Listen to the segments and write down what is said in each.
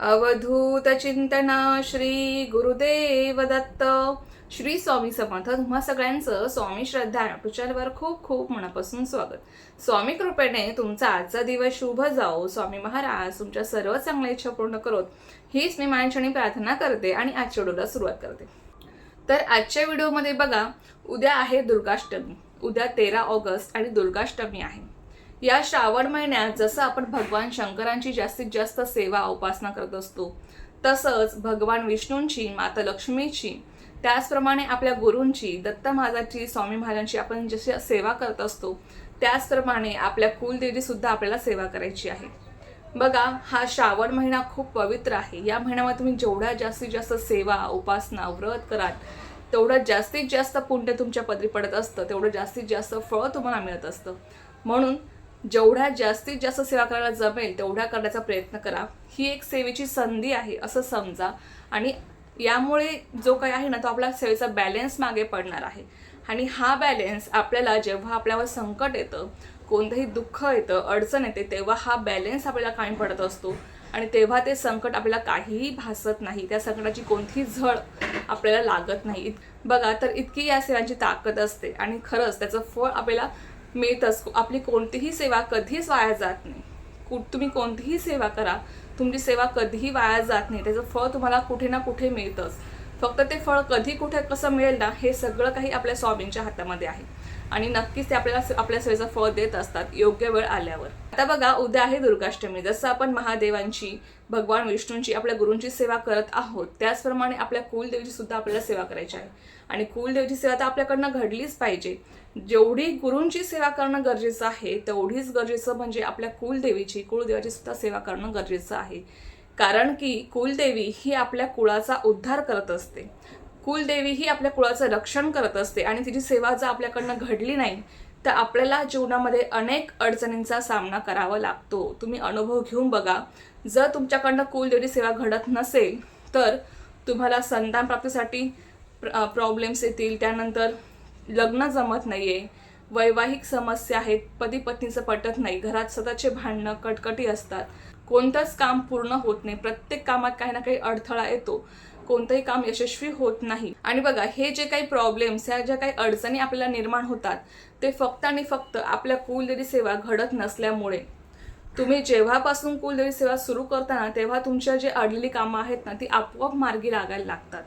अवधूत चिंतन श्री गुरुदेव दत्त श्री स्वामी समर्थ. तुम्हा सगळ्यांचं स्वामी श्रद्धा चॅनलवर खूप खूप मनापासून स्वागत. स्वामी कृपेने तुमचा आजचा दिवस शुभ जाओ. स्वामी महाराज तुमच्या सर्व चांगल्या इच्छा पूर्ण करोत. हीच मी माणसाने प्रार्थना करते आणि आजच्या व्हिडिओला सुरुवात करते. तर आजच्या व्हिडिओमध्ये बघा उद्या आहे दुर्गाष्टमी. उद्या तेरा ऑगस्ट आणि दुर्गाष्टमी आहे. या श्रावण महिन्यात जसं आपण भगवान शंकरांची जास्तीत जास्त सेवा उपासना करत असतो तसंच भगवान विष्णूंची माता लक्ष्मीची त्याचप्रमाणे आपल्या गुरूंची दत्त महाराजांची स्वामी महाराजांची आपण जशी सेवा करत असतो त्याचप्रमाणे आपल्या कुलदेवीसुद्धा आपल्याला सेवा करायची आहे. बघा हा श्रावण महिना खूप पवित्र आहे. या महिन्यामध्ये तुम्ही जेवढ्या जास्तीत जास्त सेवा उपासना व्रत कराल तेवढं जास्तीत जास्त पुण्य तुमच्या पदरी पडत असतं तेवढं जास्तीत जास्त फळ तुम्हाला मिळत असतं. म्हणून जेवढ्या जास्तीत जास्त सेवा करायला जमेल तेवढ्या करण्याचा प्रयत्न करा. ही एक सेवेची संधी आहे असं समजा. आणि यामुळे जो काही आहे ना तो आपला सेवेचा बॅलेन्स मागे पडणार आहे. आणि हा बॅलेन्स आपल्याला जेव्हा आपल्यावर संकट येतं कोणतंही दुःख येतं अडचण येते तेव्हा हा बॅलेन्स आपल्याला कायम पडत असतो. आणि तेव्हा ते संकट आपल्याला काहीही भासत नाही. त्या संकटाची कोणतीही झळ आपल्याला लागत नाही. बघा तर इतकी या सेवांची ताकद असते. आणि खरंच त्याचं फळ आपल्याला मिळतंच. आपली कोणतीही सेवा कधीच वाया जात नाही. कु तुम्ही कोणतीही सेवा करा तुमची सेवा कधीही वाया जात नाही. त्याचं फळ तुम्हाला कुठे ना कुठे मिळतंच. फक्त ते फळ कधी कुठे कसं मिळेल ना हे सगळं काही आपल्या स्वामींच्या हातामध्ये आहे. आणि नक्कीच ते आपल्याला आपल्या सेवेचं फळ देत असतात योग्य वेळ आल्यावर. आता बघा उद्या आहे दुर्गाष्टमी. जसं आपण महादेवांची भगवान विष्णूंची आपल्या गुरूंची सेवा करत आहोत त्याचप्रमाणे आपल्या कुलदेवीची सुद्धा आपल्याला सेवा करायची आहे. आणि कुलदेवीची सेवा तर आपल्याकडनं घडलीच पाहिजे. जेवढी गुरूंची सेवा करणं गरजेचं आहे तेवढीच गरजेचं म्हणजे आपल्या कुलदेवीची कुलदेवाची सुद्धा सेवा करणं गरजेचं आहे. कारण की कुलदेवी ही आपल्या कुळाचा उद्धार करत असते. कुलदेवी ही आपल्या कुळाचं रक्षण करत असते आणि तिची सेवा जर आपल्याकडनं घडली नाही तर आपल्याला जीवनामध्ये अनेक अडचणींचा सामना करावा लागतो. तुम्ही अनुभव घेऊन बघा. जर तुमच्याकडनं कुलदेवी सेवा घडत नसेल तर तुम्हाला संतान प्राप्तीसाठी प्रॉब्लेम्स येतील. त्यानंतर लग्न जमत नाहीये. वैवाहिक समस्या आहेत. पती पत्नीचं पटत नाही. घरात स्वतःचे भांडणं कटकटी असतात. कोणतंच काम पूर्ण होत नाही. प्रत्येक कामात काही ना काही अडथळा येतो. कोणतंही काम यशस्वी होत नाही. आणि बघा हे जे काही प्रॉब्लेम्स ह्या ज्या काही अडचणी आपल्याला निर्माण होतात ते फक्त आणि फक्त आपल्या कुलदेवी सेवा घडत नसल्यामुळे. तुम्ही जेव्हापासून कुलदेवी सेवा सुरू करताना तेव्हा तुमच्या जे अडलेली कामं आहेत ना ती आपोआप मार्गी लागायला लागतात.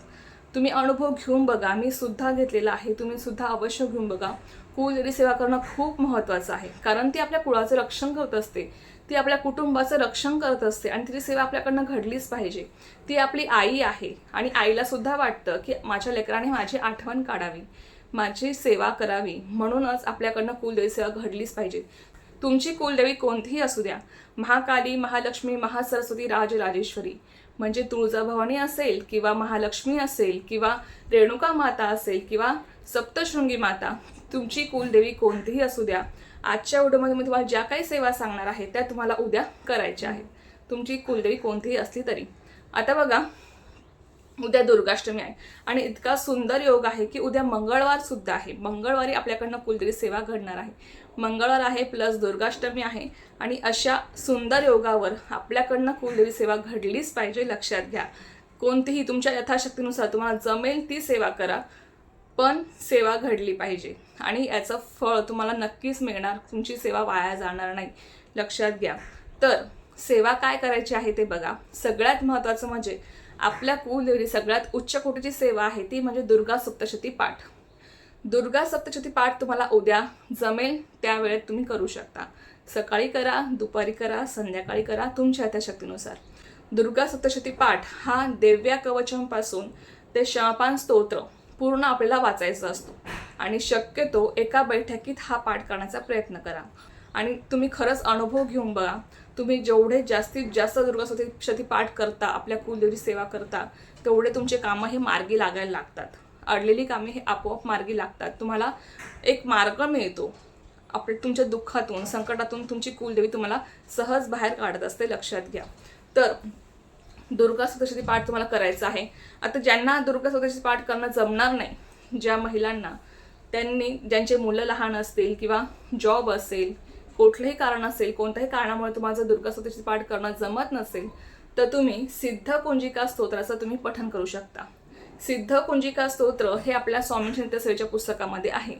तुम्ही अनुभव घेऊन बघा मी सुद्धा घेतलेला आहे तुम्ही सुद्धा अवश्य घेऊन बघा. कुलदेवी सेवा करणं खूप महत्त्वाचं आहे कारण ती आपल्या कुळाचं रक्षण करत असते. ती आपल्या कुटुंबाचं रक्षण करत असते आणि तिची सेवा आपल्याकडनं घडलीच पाहिजे. ती आपली आई आहे आणि आईला सुद्धा वाटतं की माझ्या लेकराने माझी आठवण काढावी माझी सेवा करावी. म्हणूनच आपल्याकडनं कुलदेवी सेवा घडलीच पाहिजे. तुमची कुलदेवी कोणतीही असू द्या. महाकाली महालक्ष्मी महासरस्वती राजराजेश्वरी. म्हणजे तुळजाभवानी असेल किंवा महालक्ष्मी असेल किंवा रेणुका माता असेल किंवा सप्तशृंगी माता तुमची कुलदेवी कोणतीही असू द्या. आजच्या व्हिडिओमध्ये मी तुम्हाला ज्या काही सेवा सांगणार आहे त्या तुम्हाला उद्या करायच्या आहेत. तुमची कुलदेवी कोणतीही असली तरी. आता बघा उद्या दुर्गाष्टमी आहे आणि इतका सुंदर योग आहे की उद्या मंगळवार सुद्धा आहे. मंगळवारी आपल्याकडनं कुलदेवी सेवा घडणार आहे. मंगळवार आहे प्लस दुर्गाष्टमी आहे आणि अशा सुंदर योगावर आपल्याकडनं कुलदेवी सेवा घडलीच पाहिजे लक्षात घ्या. कोणतीही तुमच्या यथाशक्तीनुसार तुम्हाला जमेल ती सेवा करा. पण सेवा घडली पाहिजे. आणि याचं फळ तुम्हाला नक्कीच मिळणार. तुमची सेवा वाया जाणार नाही. लक्षात घ्या. तर सेवा काय करायची आहे ते बघा. सगळ्यात महत्त्वाचं म्हणजे आपल्या कुलदेवी सगळ्यात उच्च कोटीची सेवा आहे ती म्हणजे दुर्गा सप्तशती पाठ. दुर्गा सप्तशती पाठ तुम्हाला उद्या जमेल त्यावेळेत तुम्ही करू शकता. सकाळी करा दुपारी करा संध्याकाळी करा तुमच्या त्या शक्तीनुसार. दुर्गा सप्तशती पाठ हा देव्या कवचमपासून ते शमपान स्तोत्र पूर्ण आपल्याला वाचायचा असतो. आणि शक्यतो एका बैठकीत हा पाठ करण्याचा प्रयत्न करा. आणि तुम्ही खरंच अनुभव घेऊन बघा. तुम्ही जेवढे जास्तीत जास्त दुर्गा सप्तशती पाठ करता आपल्या कुलदेवी सेवा करता तेवढे तुमचे कामं हे मार्गी लागायला लागतात. अडलेली कामे हे आपोआप मार्गी लागतात. तुम्हाला एक मार्ग मिळतो. आपल्या तुमच्या दुःखातून संकटातून तुमची कुलदेवी तुम्हाला सहज बाहेर काढत असते लक्षात घ्या. तर दुर्गा सप्तशती पाठ तुम्हाला करायचा आहे. आता ज्यांना दुर्गा सप्तशती पाठ करणं जमणार नाही ज्या महिलांना त्यांनी ज्यांचे मुलं लहान असतील किंवा जॉब असेल कुठलंही कारण असेल कोणत्याही कारणामुळे तुम्हाला जर दुर्गा सप्तशती पाठ करणं जमत नसेल तर तुम्ही सिद्ध कुंजिका स्तोत्राचं तुम्ही पठन करू शकता. सिद्ध कुंजिका स्तोत्र हे आपल्या स्वामी चिंतसेवेच्या पुस्तकामध्ये आहे.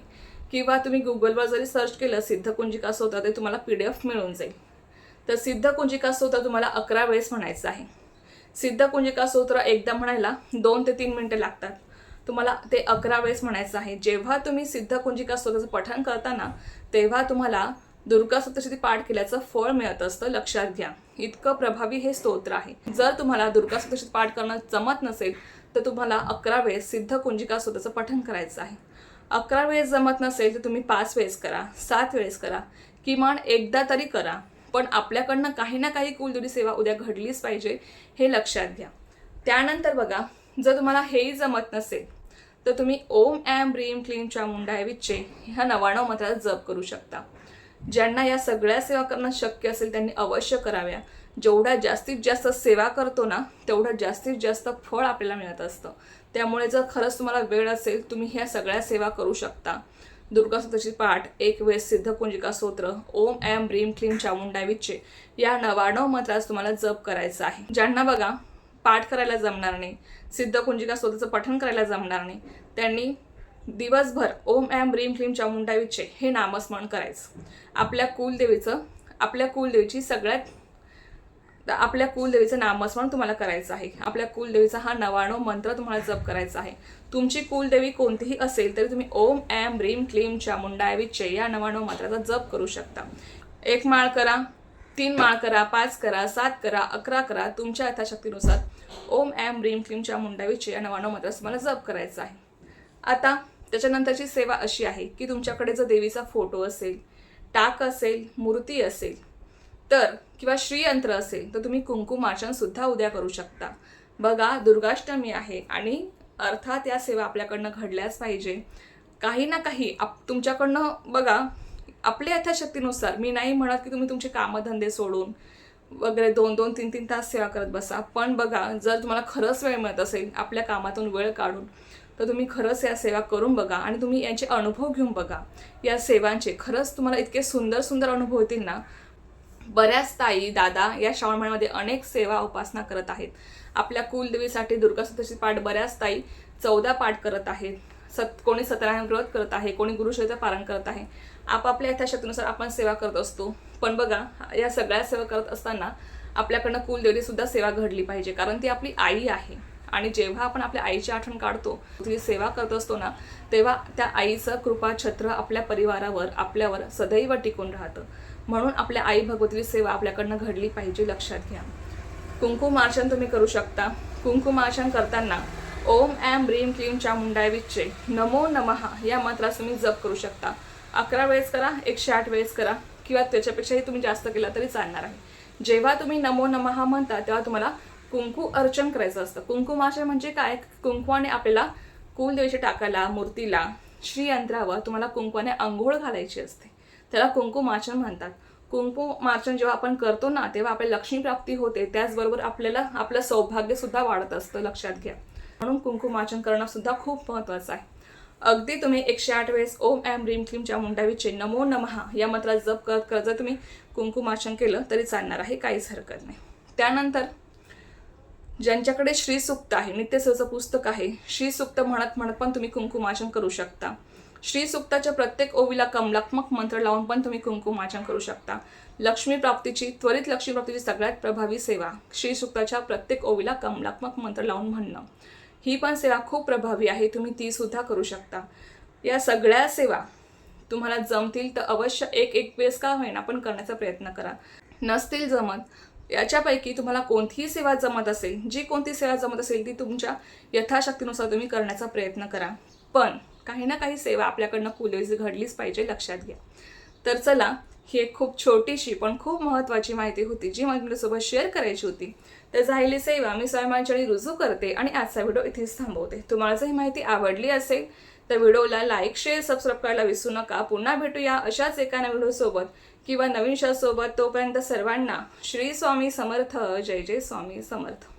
किंवा तुम्ही गुगलवर जरी सर्च केलं सिद्ध कुंजिका स्तोत्र ते तुम्हाला पी डी एफ मिळून जाईल. तर सिद्ध कुंजिका स्तोत्र तुम्हाला अकरा वेळेस म्हणायचं आहे. सिद्ध कुंजिका सूत्र एकदा म्हणायला दोन ते तीन मिनटं लागतात. तुम्हाला ते अकरा वेळेस म्हणायचं आहे. जेव्हा तुम्ही सिद्ध कुंजिका स्तोत्राचं पठण करताना तेव्हा तुम्हाला दुर्गा सप्तशती पाठ केल्याचं फळ मिळत असतं लक्षात घ्या. इतकं प्रभावी हे स्तोत्र आहे. जर तुम्हाला दुर्गा सप्तशती पाठ करणं जमत नसेल तर तुम्हाला अकरा वेळेस सिद्ध कुंजिका स्तोत्राचं पठण करायचं आहे. अकरा वेळेस जमत नसेल तर तुम्ही पाच वेळेस करा सात वेळेस करा किमान एकदा तरी करा. पण आपल्याकडनं काही ना काही कुलदेवी सेवा उद्या घडलीच पाहिजे हे लक्षात घ्या. त्यानंतर बघा जर तुम्हाला हेही जमत नसेल तर तुम्ही ओम ॲम ब्रीम क्लीम चामुंडा विच्चे ह्या नवाणव मंत्राचा जप करू शकता. ज्यांना या सगळ्या सेवा करणं शक्य असेल त्यांनी अवश्य कराव्या. जेवढ्या जास्तीत जास्त सेवा करतो ना तेवढं जास्तीत जास्त फळ आपल्याला मिळत असतं. त्यामुळे जर खरंच तुम्हाला वेळ असेल तुम्ही ह्या सगळ्या सेवा करू शकता. दुर्गा पाठ एक वेळेस सिद्ध कुंजिका स्तोत्र ओम ॲम ब्रीम क्लीम चामुंडा विच्चे या नवाणव मंत्रास तुम्हाला जप करायचा आहे. ज्यांना बघा पाठ करायला जमणार नाही सिद्ध कुंजिका स्तोत्राचं पठण करायला जमणार नाही त्यांनी दिवसभर ओम ॲम ब्रीम क्लीम चामुंडा विच्चे हे नामस्मरण करायचं. आपल्या कुलदेवीचं आपल्या कुलदेवीची सगळ्यात तर आपल्या कुलदेवीचं नामस्मरण तुम्हाला करायचं आहे. आपल्या कुलदेवीचा हा नवाणव मंत्र तुम्हाला जप करायचा आहे. तुमची कुलदेवी कोणतीही असेल तरी तुम्ही ओम ॲम ब्रीम क्लीम चामुंडा या नवाणव मंत्राचा जप करू शकता. एक माळ करा तीन माळ करा पाच करा सात करा अकरा करा तुमच्या यथाशक्तीनुसार ओम ॲम ब्रीम क्लीम चामुंडा या नवाणव मंत्र तुम्हाला जप करायचा आहे. आता त्याच्यानंतरची सेवा अशी आहे की तुमच्याकडे जर देवीचा फोटो असेल टाक असेल मूर्ती असेल तर किंवा श्रीयंत्र असेल तर तुम्ही कुंकुमार्चन सुद्धा उद्या करू शकता. बघा दुर्गाष्टमी आहे आणि अर्थात या सेवा आपल्याकडनं घडल्याच पाहिजे. काही ना काही आप तुमच्याकडनं बघा आपल्या यथाशक्तीनुसार मी नाही म्हणत की तुम्ही तुमचे कामधंदे सोडून वगैरे दोन दोन तीन तीन तास सेवा करत बसा. पण बघा जर तुम्हाला खरंच वेळ मिळत असेल आपल्या कामातून वेळ काढून तर तुम्ही खरंच या सेवा करून बघा आणि तुम्ही यांचे अनुभव घेऊन बघा. या सेवांचे खरंच तुम्हाला इतके सुंदर सुंदर अनुभव येतील ना बऱ्याच ताई दादा या श्रावण महिन्यामध्ये अनेक सेवा उपासना करत आहेत. आपल्या कुलदेवीसाठी दुर्गा सप्तशी पाठ बऱ्याच ताई चौदा पाठ करत आहेत. सत कोणी सत्यनारायण व्रत करत आहे कोणी गुरुशैचं पारण करत आहे. आपापल्या यथाशक्तीनुसार आपण सेवा करत असतो. पण बघा या सगळ्या सेवा करत असताना आपल्याकडनं कुलदेवी सुद्धा सेवा घडली पाहिजे कारण ती आपली आई आहे. आणि जेव्हा आपण आपल्या आईची आठवण काढतो तिची सेवा करत असतो ना तेव्हा त्या आईचं कृपा छत्र आपल्या परिवारावर आपल्यावर सदैव टिकून राहतं. म्हणून आपल्या आई भगवतीची सेवा आपल्याकडनं घडली पाहिजे लक्षात घ्या. कुंकुमार्चन तुम्ही करू शकता. कुंकुमार्चन करताना ओम ॲम ब्रीम क्लीम चामुंडाय विच्चे नमो नमहा या मंत्रास तुम्ही जप करू शकता. अकरा वेळेस करा एकशे आठ वेळेस करा किंवा त्याच्यापेक्षाही तुम्ही जास्त केला तरी चालणार आहे. जेव्हा तुम्ही नमो नमहा म्हणता तेव्हा तुम्हाला कुंकू अर्चन करायचं असतं. कुंकुमार्चन म्हणजे काय? कुंकवाने आपल्याला कुलदेवीच्या टाकाला मूर्तीला श्रीयंत्रावर तुम्हाला कुंकवाने आंघोळ घालायची असते. त्याला कुंकुमार्चन म्हणतात. कुंकुमार्चन जेव्हा आपण करतो ना तेव्हा आपल्याला लक्ष्मी प्राप्ती होते. त्याचबरोबर आपल्याला आपलं सौभाग्य सुद्धा वाढत असतं लक्षात घ्या. म्हणून कुंकुमार्चन करणं सुद्धा खूप महत्त्वाचं आहे. अगदी तुम्ही एकशे आठ वेळेस ओम ॲम रीम क्लीम मुंडावीचे नमो नमहा या मंत्रात जप करत करत जर तुम्ही कुंकुमार्चन केलं तरी चालणार आहे. काहीच हरकत नाही. त्यानंतर ज्यांच्याकडे श्रीसुक्त आहे नित्यसचं पुस्तक आहे श्रीसुक्त म्हणत म्हणत पण तुम्ही कुंकुमार्चन करू शकता. श्रीसुक्ताच्या प्रत्येक ओवीला कमलात्मक मंत्र लावून पण तुम्ही कुंकुमार्चन करू शकता. लक्ष्मी प्राप्तीची त्वरित लक्ष्मी प्राप्तीची सगळ्यात प्रभावी सेवा श्रीसुक्ताच्या प्रत्येक ओवीला कमलात्मक मंत्र लावून म्हणणं. ही पण सेवा खूप प्रभावी आहे तुम्ही ती सुद्धा करू शकता. या सगळ्या सेवा तुम्हाला जमतील तर अवश्य एक एक वेळेस का होईना पण करण्याचा प्रयत्न करा. नसतील जमत याच्यापैकी तुम्हाला कोणतीही सेवा जमत असेल जी कोणती सेवा जमत असेल ती तुमच्या यथाशक्तीनुसार तुम्ही करण्याचा प्रयत्न करा. पण काही ना काही सेवा आपल्याकडनं कुलदेवीची घडलीच पाहिजे लक्षात घ्या. तर चला ही एक खूप छोटीशी पण खूप महत्त्वाची माहिती होती जी मला तुमच्यासोबत शेअर करायची होती. तर झालेली सेवा मी स्वयंमांचणी रुजू करते आणि आजचा व्हिडिओ इथेच थांबवते. तुम्हाला जर ही माहिती आवडली असेल तर व्हिडिओला लाईक शेअर सबस्क्राईब करायला विसरू नका. पुन्हा भेटूया अशाच एका व्हिडिओसोबत किंवा नवीन सोबत. तोपर्यंत सर्वांना श्री स्वामी समर्थ. जय जय स्वामी समर्थ.